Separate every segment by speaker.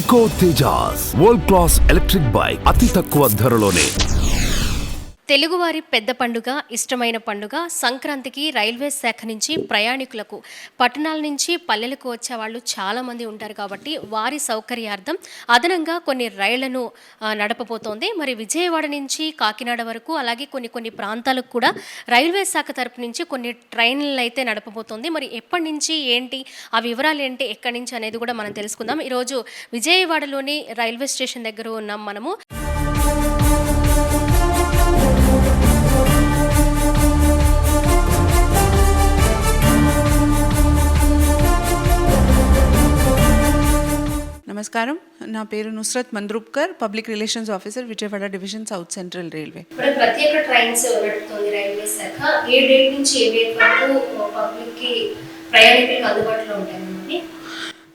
Speaker 1: Eco Tejas world class electric bike అతి తక్కువ ధరలోనే
Speaker 2: తెలుగువారి పెద్ద పండుగ ఇష్టమైన పండుగ సంక్రాంతికి రైల్వే శాఖ నుంచి ప్రయాణికులకు పట్టణాల నుంచి పల్లెలకు వచ్చే వాళ్ళు చాలామంది ఉంటారు కాబట్టి వారి సౌకర్యార్థం అదనంగా కొన్ని రైళ్ళను నడపబోతోంది. మరి విజయవాడ నుంచి కాకినాడ వరకు అలాగే కొన్ని కొన్ని ప్రాంతాలకు కూడా రైల్వే శాఖ తరపు నుంచి కొన్ని ట్రైన్లు అయితే నడపబోతోంది. మరి ఎప్పటి నుంచి ఏంటి ఆ వివరాలు ఏంటి ఎక్కడి నుంచి అనేది కూడా మనం తెలుసుకుందాం. ఈరోజు విజయవాడలోని రైల్వే స్టేషన్ దగ్గర ఉన్నాం మనము.
Speaker 3: నమస్కారం నా పేరు Nusrat Mandrupkar public relations officer Vijayawada division south central
Speaker 2: railway ప్రత్యేక ట్రైన్స్ నడుపుతోంది రైల్వే శాఖ ఏ డేట్ నుంచి ఏ డేట్ వరకు పబ్లిక్కి ప్రయాణికులకు అందుబాటులో ఉంటాయండి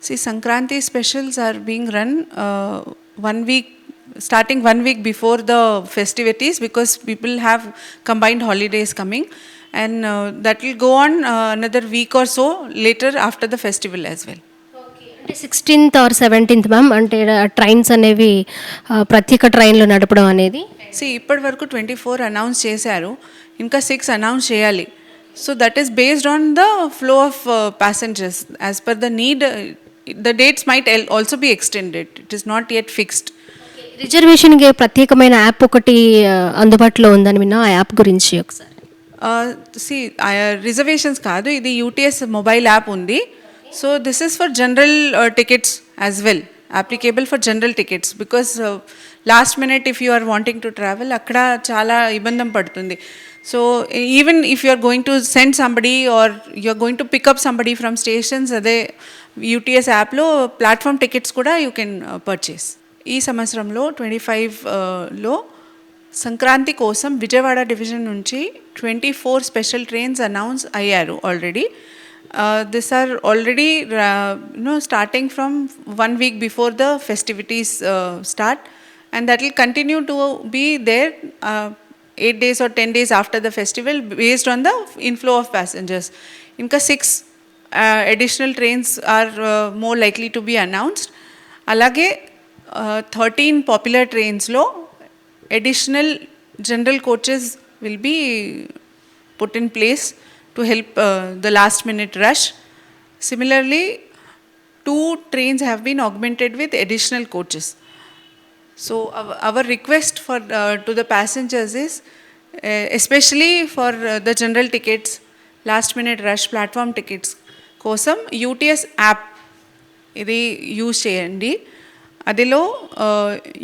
Speaker 3: see Sankranti specials are being run one week starting one week before the festivities because people have combined holidays coming and uh, that will go on uh, another week or so later after the festival as well
Speaker 2: అంటే sixteenth or seventeenth ma'am అంటే trains అనేవి ప్రత్యేక ట్రైన్లు నడపడం అనేది.
Speaker 3: C ఇప్పటి వరకు twenty four announce చేశారు. ఇంకా సిక్స్ అనౌన్స్ చేయాలి. So that is based on the flow of passengers as per the need the dates might also be extended it is not yet fixed
Speaker 2: రిజర్వేషన్కి ప్రత్యేకమైన యాప్ ఒకటి అందుబాటులో ఉందని విన్నా ఆ యాప్ గురించి ఒకసారి.
Speaker 3: సి రిజర్వేషన్స్ కాదు. ఇది యూటీఎస్ మొబైల్ యాప్ ఉంది. So this is for general tickets as well applicable for general tickets because last minute if you are wanting to travel అక్కడ చాలా ఇబ్బంది పడుతుంది. So even if you are going to send somebody or you are going to pick up somebody from stations అదే UTS యాప్లో platform tickets కూడా you can purchase ఈ సంవత్సరంలో twenty ఫైవ్లో సంక్రాంతి కోసం విజయవాడ డివిజన్ నుంచి twenty four special trains announce అయ్యారు already this are already you know starting from one week before the festivities start and that will continue to be there eight days or ten days after the festival based on the inflow of passengers ఇంకా six additional trains are more likely to be announced అలాగే thirteen popular ట్రైన్స్లో additional general coaches will be put in place to help the last minute rush similarly two trains have been augmented with additional coaches So our, our request for uh, to the passengers is, uh, especially for uh, the general tickets, last minute rush platform tickets కోసం UTS app ఇది use చేయండి అదిలో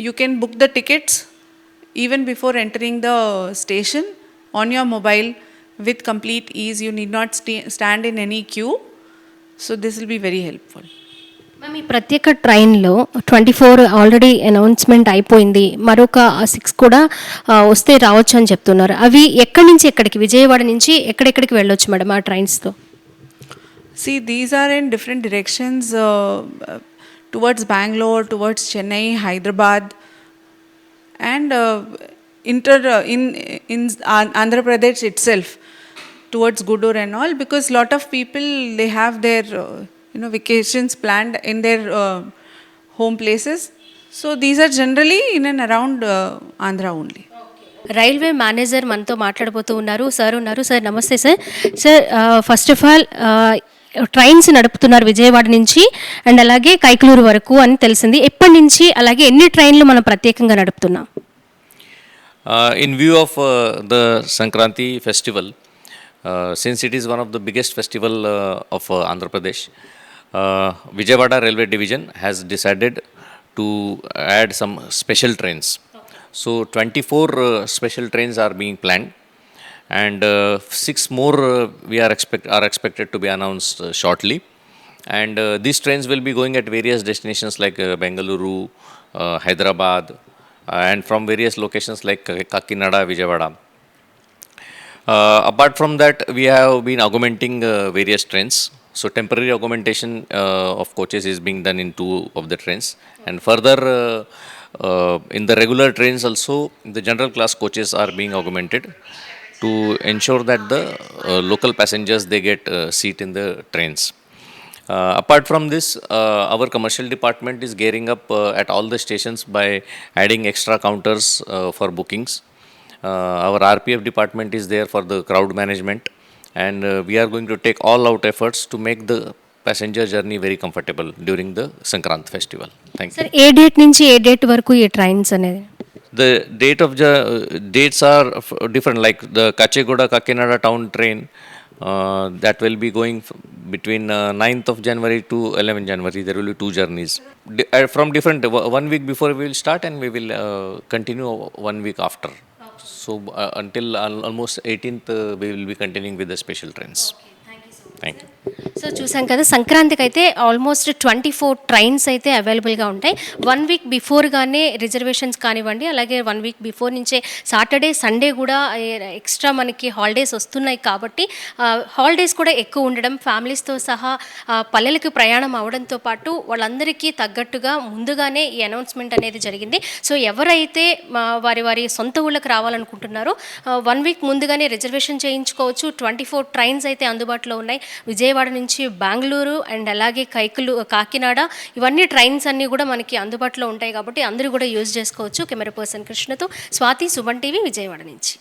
Speaker 3: you can book the tickets even before entering the station on your mobile with complete ease you need not stand in any queue so this will be very helpful
Speaker 2: ma'am ఈ ప్రత్యేక ట్రైన్లో twenty four already announcement అయిపోయింది. మరొక six కూడా వస్తే రావచ్చు అని చెప్తున్నారు. అవి ఎక్కడి నుంచి ఎక్కడికి? విజయవాడ నుంచి ఎక్కడెక్కడికి వెళ్ళొచ్చు మేడం ఆ ట్రైన్స్తో?
Speaker 3: See, these are in different directions uh, uh, towards Bangalore, towards Chennai, Hyderabad, and uh, inter uh, in in An- Andhra Pradesh itself. Towards Gudur and all because lot of people they have their uh, you know vacations planned in their uh, home places. So these are generally in and around uh, Andhra only.
Speaker 2: Railway manager మనతో మాట్లాడబోతూ ఉన్నారు sir ఉన్నారు sir నమస్తే sir sir first of all trains నడుపుతున్నారు విజయవాడ నుంచి and అలాగే కైకలూరు వరకు అని తెలిసింది ఎప్పటి నుంచి అలాగే ఎన్ని ట్రైన్లు మనం ప్రత్యేకంగా నడుపుతున్నాం
Speaker 4: Uh, in view of uh, the Sankranti festival, uh, since it is one of the biggest festival uh, of uh, Andhra Pradesh, uh, Vijayawada Railway Division has decided to add some special trains. So 24 uh, special trains are being planned, and uh, six more uh, we are expect are expected to be announced uh, shortly. And uh, these trains will be going at various destinations like uh, Bengaluru, uh, Hyderabad, uh, and from various locations like uh, Kakinada, Vijayawada. Uh, apart from that, we have been augmenting uh, various trains. So temporary augmentation uh, of coaches is being done in two of the trains, and further uh, uh, in the regular trains also the general class coaches are being augmented to ensure that the uh, local passengers they get uh, seat in the trains. Uh, apart from this, uh, our commercial department is gearing up uh, at all the stations by adding extra counters uh, for bookings. Uh, our RPF department is there for the crowd management, and uh, we are going to take all out efforts to make the passenger journey very comfortable during the Sankrant festival. Thank you.
Speaker 2: Sir A date నుంచి ఏ date వరకు ఈ trains అనేది
Speaker 4: The date of the dates are f- different. Like the Kachegoda Kakinada town train, uh, that will be going f- between uh, 9th of January to 11th January. There will be two journeys Di- uh, from different. o- One week before we will start, and we will uh, continue one week after. So uh, until almost 18th, uh, we will be continuing with the special trends. Okay, thank you
Speaker 2: so much. Thank you. So చూసాం కదా సంక్రాంతికి అయితే almost twenty four trains అయితే అవైలబుల్గా ఉంటాయి. One week బిఫోర్గానే reservations కానివ్వండి అలాగే one week before నుంచే సాటర్డే సండే కూడా ఎక్స్ట్రా మనకి హాలిడేస్ వస్తున్నాయి కాబట్టి హాలిడేస్ కూడా ఎక్కువ ఉండడం ఫ్యామిలీస్తో సహా పల్లెలకు ప్రయాణం అవడంతో పాటు వాళ్ళందరికీ తగ్గట్టుగా ముందుగానే ఈ అనౌన్స్మెంట్ అనేది జరిగింది. సో ఎవరైతే వారి వారి సొంత ఊళ్ళకి రావాలనుకుంటున్నారో వన్ వీక్ ముందుగానే రిజర్వేషన్ చేయించుకోవచ్చు. ట్వంటీ ఫోర్ ట్రైన్స్ అయితే అందుబాటులో ఉన్నాయి. విజయవాడ నుంచి నుంచి బెంగళూరు అండ్ అలాగే కైకులు కాకినాడ ఇవన్నీ ట్రైన్స్ అన్నీ కూడా మనకి అందుబాటులో ఉంటాయి కాబట్టి అందరూ కూడా యూజ్ చేసుకోవచ్చు. కెమెరా పర్సన్ కృష్ణతో స్వాతి సుమన్ టీవీ విజయవాడ నుంచి.